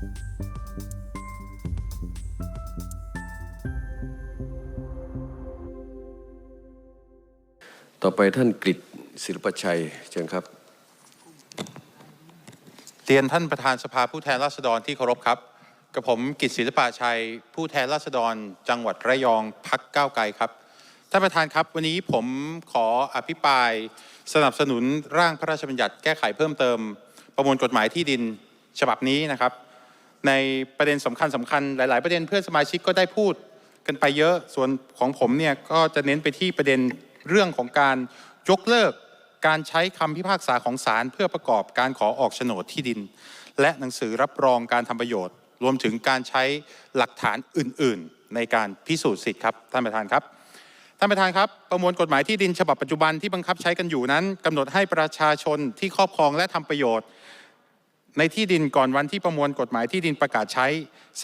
ต่อไปท่านกฤษศิลปชัยเชิญครับ เรียนท่านประธานสภาผู้แทนราษฎรที่เคารพครับ กับผมกิตศิลปชัย ผู้แทนราษฎร จังหวัดระยองพักก้าวไกลครับ ท่านประธานครับ วันนี้ผมขออภิปราย สนับสนุนร่างพระราชบัญญัติแก้ไขเพิ่มเติม ประมวลกฎหมายที่ดินฉบับนี้นะครับ ในประเด็นสำคัญสำคัญหลาย ๆ ประเด็นเพื่อนสมาชิกก็ได้พูดกันไปเยอะส่วนของผมเนี่ยก็จะเน้นไปที่ประเด็นเรื่องของการยกเลิกการใช้คำพิพากษาของศาลเพื่อประกอบการขอออกโฉนดที่ดิน และหนังสือรับรองการทำประโยชน์ รวมถึงการใช้หลักฐานอื่น ๆ ในการพิสูจน์สิทธิ์ครับท่านประธานครับท่านประธานครับประมวลกฎหมายที่ดินฉบับปัจจุบันที่บังคับใช้กันอยู่นั้นกำหนดให้ประชาชนที่ครอบครองและทำประโยชน์ ในที่ดินก่อนวันที่ประมวลกฎหมายที่ดินประกาศใช้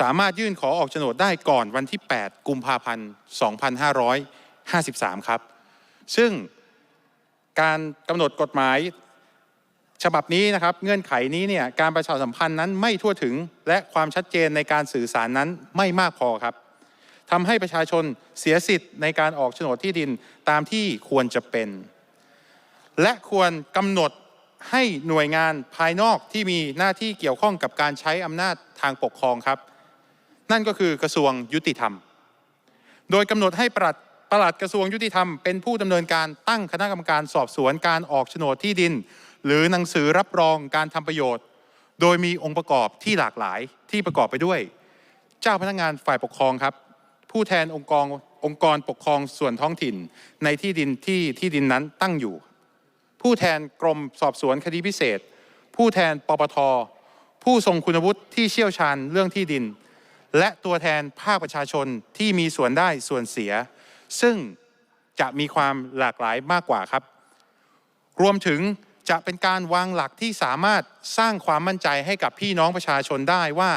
สามารถยื่นขอออกโฉนดได้ก่อนวันที่ 8 กุมภาพันธ์ 2553 ครับ ซึ่งการกำหนดกฎหมายฉบับนี้นะครับเงื่อนไขนี้เนี่ยการประชาสัมพันธ์นั้นไม่ทั่วถึง และความชัดเจนในการสื่อสารนั้นไม่มากพอครับทำให้ประชาชนเสียสิทธิ์ในการออกโฉนดที่ดินตามที่ควรจะเป็น และควรกำหนด ให้หน่วยงานภายนอกที่มีหน้าที่เกี่ยวข้องกับการใช้อำนาจทางปกครองครับ นั่นก็คือกระทรวงยุติธรรม โดยกำหนดให้ปลัดปลัดกระทรวงยุติธรรมเป็นผู้ดำเนินการตั้งคณะกรรมการสอบสวนการออกโฉนดที่ดิน หรือหนังสือรับรองการทำประโยชน์ โดยมีองค์ประกอบที่หลากหลายที่ประกอบไปด้วย เจ้าพนักงานฝ่ายปกครองครับ ผู้แทนองค์กรองค์กรปกครองส่วนท้องถิ่นในที่ดินที่ที่ดินนั้นตั้งอยู่ ผู้แทนกรมสอบสวนคดีพิเศษ ผู้แทนปปท ผู้ทรงคุณวุฒิที่เชี่ยวชาญเรื่องที่ดิน และตัวแทนภาคประชาชนที่มีส่วนได้ส่วนเสีย ซึ่งจะมีความหลากหลายมากกว่าครับ รวมถึงจะเป็นการวางหลักที่สามารถสร้างความมั่นใจให้กับพี่น้องประชาชนได้ว่า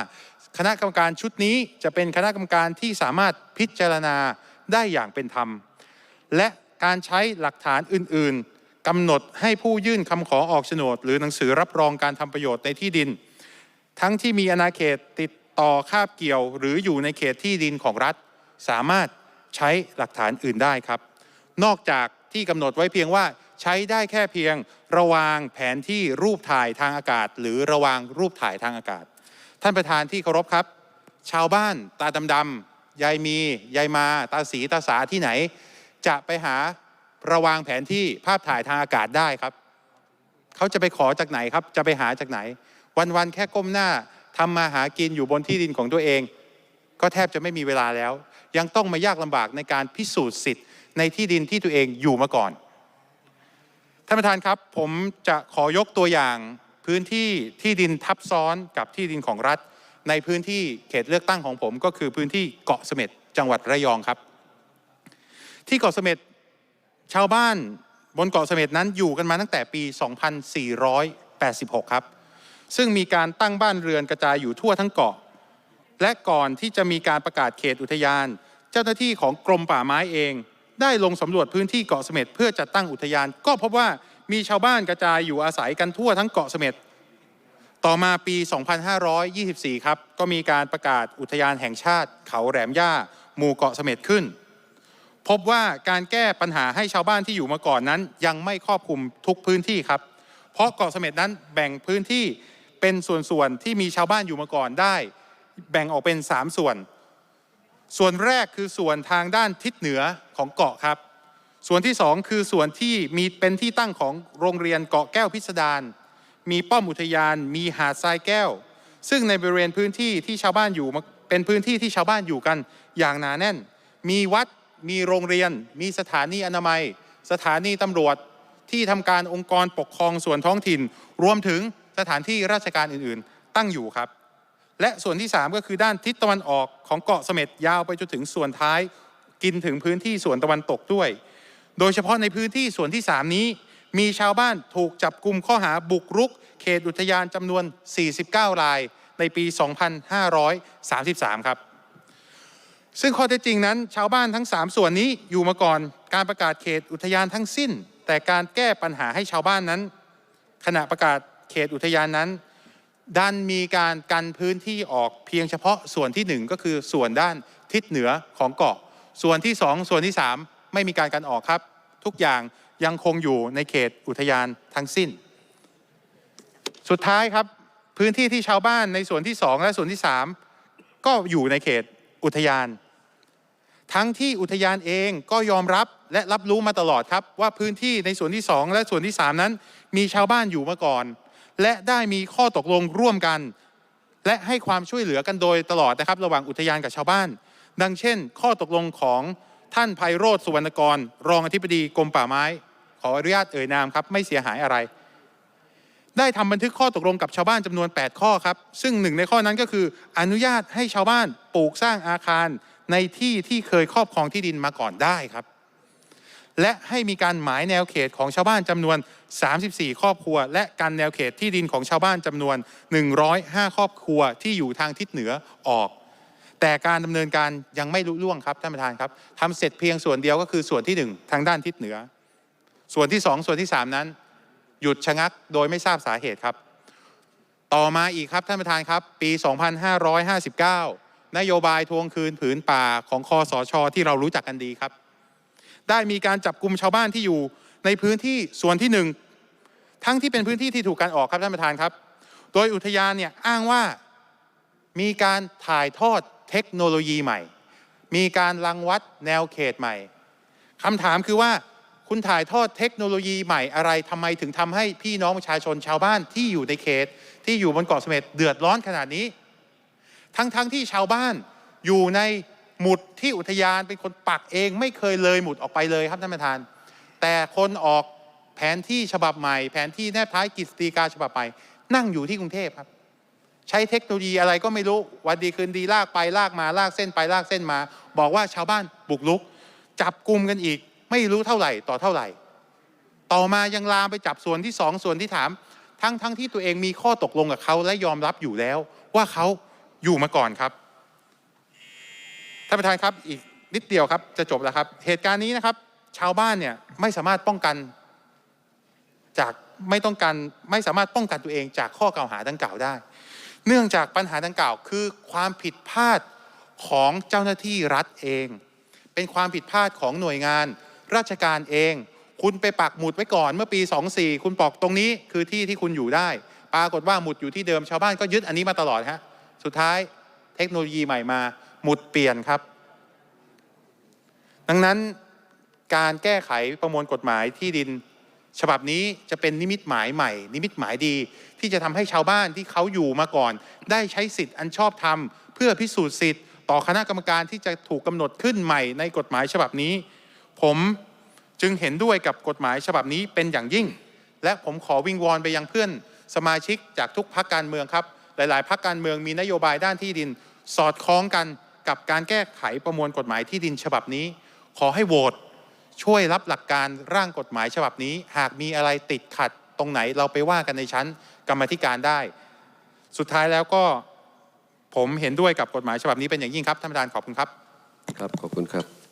คณะกรรมการชุดนี้จะเป็นคณะกรรมการที่สามารถพิจารณาได้อย่างเป็นธรรม และการใช้หลักฐานอื่น กำหนดให้ผู้ยื่นคำขอออกโฉนด หรือหนังสือรับรองการทำประโยชน์ในที่ดิน ทั้งที่มีอาณาเขตติดต่อคาบเกี่ยว หรืออยู่ในเขตที่ดินของรัฐ สามารถใช้หลักฐานอื่นได้ครับ นอกจากที่กำหนดไว้เพียงว่าใช้ได้แค่เพียงระวางแผนที่รูปถ่ายทางอากาศ หรือระวางรูปถ่ายทางอากาศ ท่านประธานที่เคารพครับ ชาวบ้านตาดำๆยายมี ยายมา ตาสีตาสาที่ไหน จะไปหา ระวางแผนที่ภาพถ่ายทางอากาศได้ครับ เขาจะไปขอจากไหนครับ จะไปหาจากไหน วันๆแค่ก้มหน้าทำมาหากินอยู่บนที่ดินของตัวเอง ก็แทบจะไม่มีเวลาแล้ว ยังต้องมายากลำบากในการพิสูจน์สิทธิ์ในที่ดินที่ตัวเองอยู่มาก่อนท่านประธานครับผมจะขอยกตัวอย่างพื้นที่ที่ดินทับซ้อนกับที่ดินของรัฐ ในพื้นที่เขตเลือกตั้งของผม ก็คือพื้นที่เกาะเสม็ดจังหวัดระยองครับ ที่เกาะเสม็ด ชาวบ้านบนเกาะเสม็ดนั้นอยู่กันมาตั้งแต่ปี 2486 ครับ ซึ่งมีการตั้งบ้านเรือนกระจายอยู่ทั่วทั้งเกาะ และก่อนที่จะมีการประกาศเขตอุทยาน เจ้าหน้าที่ของกรมป่าไม้เอง ได้ลงสำรวจพื้นที่เกาะเสม็ดเพื่อจัดตั้งอุทยาน ก็พบว่ามีชาวบ้านกระจายอยู่อาศัยกันทั่วทั้งเกาะเสม็ดต่อมาปี 2524 ครับ ก็มีการประกาศอุทยานแห่งชาติเขาแหลมย่า หมู่เกาะเสม็ดขึ้น พบว่าการแก้ปัญหาให้ชาวบ้านที่อยู่มาก่อนนั้น ยังไม่ครอบคลุมทุกพื้นที่ครับ เพราะเกาะเสม็ดนั้นแบ่งพื้นที่เป็นส่วนๆที่มีชาวบ้านอยู่มาก่อนได้ แบ่งออกเป็น 3 ส่วน ส่วนแรกคือส่วนทางด้านทิศเหนือของเกาะครับ ส่วนที่ 2 คือส่วนที่มีเป็นที่ตั้งของโรงเรียนเกาะแก้วพิสดารมีป้อมอุทยาน มีหาดทรายแก้ว ซึ่งในบริเวณพื้นที่ที่ชาวบ้านอยู่เป็นพื้นที่ที่ชาวบ้านอยู่กันอย่างหนาแน่น มีวัด มีโรงเรียน มีสถานีอนามัย สถานีตำรวจที่ทำการองค์กรปกครองส่วนท้องถิ่น รวมถึงสถานที่ราชการอื่นๆ ตั้งอยู่ครับ และส่วนที่ 3 ก็คือด้านทิศตะวันออกของเกาะเสม็ดยาวไปจนถึงส่วนท้าย กินถึงพื้นที่ส่วนตะวันตกด้วย โดยเฉพาะในพื้นที่ส่วนที่ 3 นี้ มีชาวบ้านถูกจับกลุ่มข้อหาบุกรุก เขตอุทยานจำนวน 49 ราย ในปี 2533 ครับ ซึ่งข้อเท็จจริงนั้น ชาวบ้านทั้ง 3 ส่วนนี้อยู่มาก่อนการประกาศเขตอุทยานทั้งสิ้น แต่การแก้ปัญหาให้ชาวบ้านนั้น ขณะประกาศเขตอุทยานนั้น ดันมีการกันพื้นที่ออกเพียงเฉพาะส่วนที่หนึ่งก็คือส่วนด้านทิศเหนือของเกาะ ส่วนที่สองส่วนที่สามไม่มีการกันออกครับ ทุกอย่างยังคงอยู่ในเขตอุทยานทั้งสิ้น สุดท้ายครับพื้นที่ที่ชาวบ้านในส่วนที่สองและส่วนที่สามก็อยู่ในเขตอุทยาน ทั้งที่อุทยานเองก็ยอมรับและรับรู้มาตลอดครับ ว่าพื้นที่ในส่วนที่ 2 และส่วนที่ 3 นั้น มีชาวบ้านอยู่มาก่อน และได้มีข้อตกลงร่วมกัน และให้ความช่วยเหลือกันโดยตลอดนะครับ ระหว่างอุทยานกับชาวบ้าน ดังเช่น ข้อตกลงของท่านไพโรธสุวรรณกร รองอธิบดีกรมป่าไม้ ขออนุญาตเอ่ยนามครับไม่เสียหายอะไร ได้ทำบันทึกข้อตกลงกับชาวบ้านจำนวน 8 ข้อครับซึ่งหนึ่งในข้อนั้นก็คือ อนุญาตให้ชาวบ้านปลูกสร้างอาคาร ในที่ที่เคยครอบครองที่ดินมาก่อนได้ครับ และให้มีการหมายแนวเขตของชาวบ้านจำนวน 34 ครอบครัว และการแนวเขตที่ดินของชาวบ้านจำนวน 105 ครอบครัวที่อยู่ทางทิศเหนือออก แต่การดำเนินการยังไม่ลุล่วงครับท่านประธานครับทำเสร็จเพียงส่วนเดียวก็คือส่วนที่หนึ่งทางด้านทิศเหนือ ส่วนที่สองส่วนที่สามนั้น หยุดชะงักโดยไม่ทราบสาเหตุครับ ต่อมาอีกครับท่านประธานครับ ปี 2559 นโยบายทวงคืนผืนป่าของคอสชที่เรารู้จักกันดีครับ ได้มีการจับกลุ่มชาวบ้านที่อยู่ในพื้นที่ส่วนที่หนึ่งทั้งที่เป็นพื้นที่ที่ถูกการออกครับท่านประธานครับ โดยอุทยานเนี่ยอ้างว่ามีการถ่ายทอดเทคโนโลยีใหม่ มีการรังวัดแนวเขตใหม่คำถามคือว่าคุณถ่ายทอดเทคโนโลยีใหม่อะไรทำไมถึงทำให้พี่น้องประชาชนชาวบ้านที่อยู่ในเขต ที่อยู่บนเกาะเสม็ดเดือดร้อนขนาดนี้ ทั้งๆทที่ชาวบ้านอยู่ในหมุดที่อุทยานเป็นคนปักเองไม่เคยเลยหมุดออกไปเลยครับท่านประธาน แต่คนออกแผนที่ฉบับใหม่ แผนที่แนบท้ายกฤษฎีกาฉบับใหม่นั่งอยู่ที่กรุงเทพครับ ใช้เทคโนโลยีอะไรก็ไม่รู้วันดีคืนดีลากไปลากมาลากเส้นไปลากเส้นมา บอกว่าชาวบ้านบุกลุก จับกลุ่มกันอีก ไม่รู้เท่าไหร่ต่อเท่าไหร่ ต่อมายังลามไปจับส่วนที่สองส่วนที่ถาม ทั้งทั้งที่ตัวเองมีข้อตกลงกับเขาและยอมรับอยู่แล้ว ว่าเขา อยู่มาก่อนครับท่านประธานครับอีกนิดเดียวครับจะจบแล้วครับ เหตุการณ์นี้นะครับ ชาวบ้านเนี่ยไม่สามารถป้องกันจากไม่ต้องการไม่สามารถป้องกันตัวเองจากข้อกล่าวหาดังกล่าวได้ เนื่องจากปัญหาดังกล่าว คือความผิดพลาดของเจ้าหน้าที่รัฐเอง เป็นความผิดพลาดของหน่วยงาน ราชการเอง คุณไปปักหมุดไว้ก่อนเมื่อปี 24 คุณบอกตรงนี้คือที่ที่คุณอยู่ได้ ปรากฏว่าหมุดอยู่ที่เดิมชาวบ้านก็ยึดอันนี้มาตลอดฮะ สุดท้ายเทคโนโลยีใหม่มาหมุดเปลี่ยนครับ ดังนั้นการแก้ไขประมวลกฎหมายที่ดิน ฉบับนี้จะเป็นนิมิตหมายใหม่ นิมิตหมายดี ที่จะทำให้ชาวบ้านที่เขาอยู่มาก่อน ได้ใช้สิทธิ์อันชอบธรรมเพื่อพิสูจน์สิทธิ์ต่อคณะกรรมการที่จะถูกกำหนดขึ้นใหม่ในกฎหมายฉบับนี้ ผมจึงเห็นด้วยกับกฎหมายฉบับนี้เป็นอย่างยิ่ง และผมขอวิงวอนไปยังเพื่อนสมาชิกจากทุกพักการเมืองครับ หลาย ๆพักการเมืองมีนโยบายด้านที่ดิน สอดคล้องกันกับการแก้ไขประมวลกฎหมายที่ดินฉบับนี้ ขอให้โหวตช่วยรับหลักการร่างกฎหมายฉบับนี้ หากมีอะไรติดขัดตรงไหนเราไปว่ากันในชั้นกรรมธิการได้ สุดท้ายแล้วก็ผมเห็นด้วยกับกฎหมายฉบับนี้เป็นอย่างยิ่งครับท่านประธานขอบคุณครับ ครับขอบคุณครับ